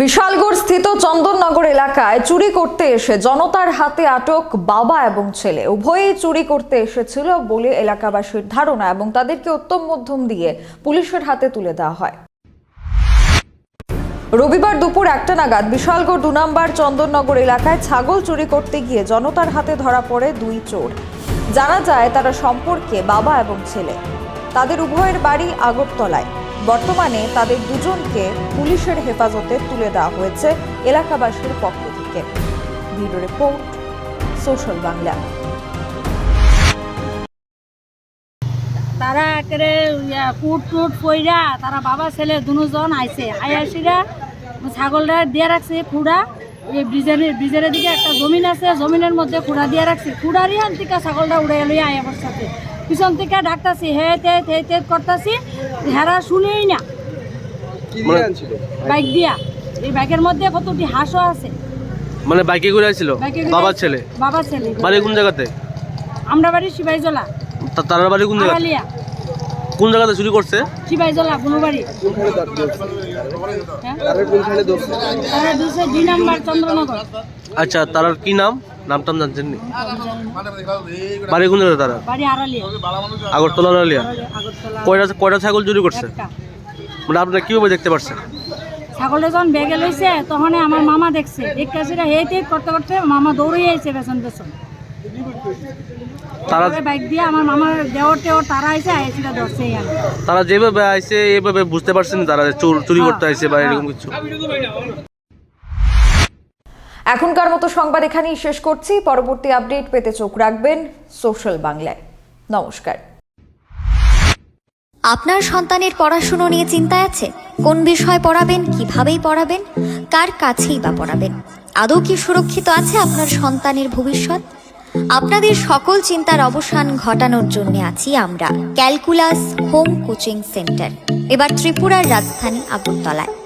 বিশালগড় স্থিত চন্দননগর এলাকায় চুরি করতে এসে জনতার হাতে আটক বাবা এবং ছেলে। উভয়েই চুরি করতে এসেছিল বলে এলাকাবাসীর ধারণা এবং তাদেরকে উত্তম মধ্যম দিয়ে পুলিশের হাতে তুলে দেওয়া হয়। রবিবার দুপুর একটা নাগাদ বিশালগড় দু নম্বর চন্দননগর এলাকায় ছাগল চুরি করতে গিয়ে জনতার হাতে ধরা পড়ে দুই চোর। জানা যায় তারা সম্পর্কে বাবা এবং ছেলে। তাদের উভয়ের বাড়ি আগরতলায়। বর্তমানে তাদের দুজনকে পুলিশের হেফাজতে তুলে দেওয়া হয়েছে এলাকাবাসীর পক্ষ থেকে। Video report, social Bangla. তারা একেবারে কুট টুট পইরা তারা বাবা, ছেলে দুজন আইছে। আইয়াসিরা ছাগলটা দিয়ে রাখছে খুঁড়া। এই ব্রিজের ব্রিজের দিকে একটা জমিন আছে, জমিনের মধ্যে খুঁড়া দিয়ে রাখছে। খুঁড়ারই হান থেকে ছাগলটা উড়ে এলো আয় সাথে পিছন থেকে ডাকতাছি হে তে হে তে করতাছি হেরা শুনেই না। আনছিল? বাইক দিয়া। এই বাইকের মধ্যে কতটি হাঁসও আছে। মানে বাইকে করে আসছিল? বাবার ছেলে? বাবার ছেলে। বাড়ি কোন জায়গাতে? আমরা বাড়ি শিবাইজলা তার বাড়ি কোন আড়ালিয়া। কোন জায়গাতে চুরি করছে? শিবাইজলা দাঁত ধরছে হ্যাঁ? তারা দুই নাম্বার চন্দ্রনগর। আচ্ছা তার কি নাম? নাম টাম জানছেন নি? বাড়ি কোন জায়গাতে তারা? আড়ালিয়া। আগরতলা কয়টা কয়টা ছাগল চুরি করছে। মানে আপনারা কীভাবে দেখতে পারছেন? ছাগলটা যখন বেগে লইছে তখন আমার মামা দেখছে। দেখতে সেটা হে তে করতে করতে মামা দৌড়ে আইছে পেছন পেছন। তারা বাইক দিয়ে আমার মামার দেওয়ার টেওয়ার তারা আইছে আইসিটা ধরছে তারা যেভাবে আইছে এইভাবে বুঝতে পারছেন তারা চুরি করতে আইছে বা এরকম কিছু? এখনকার মতো সংবাদ এখানেই শেষ করছি। পরবর্তী আপডেট পেতে চোখ রাখবেন সোশ্যাল বাংলায়। নমস্কার। আপনার সন্তানের পড়াশুনো নিয়ে চিন্তায় আছে? কোন বিষয় পড়াবেন, কিভাবেই পড়াবেন, কার কাছেই বা পড়াবেন? আদৌ কি সুরক্ষিত আছে আপনার সন্তানের ভবিষ্যৎ? আপনাদের সকল চিন্তার অবসান ঘটানোর জন্য আছি আমরা। Calculus home coaching centre. এবার ত্রিপুরার রাজধানী আগরতলায়।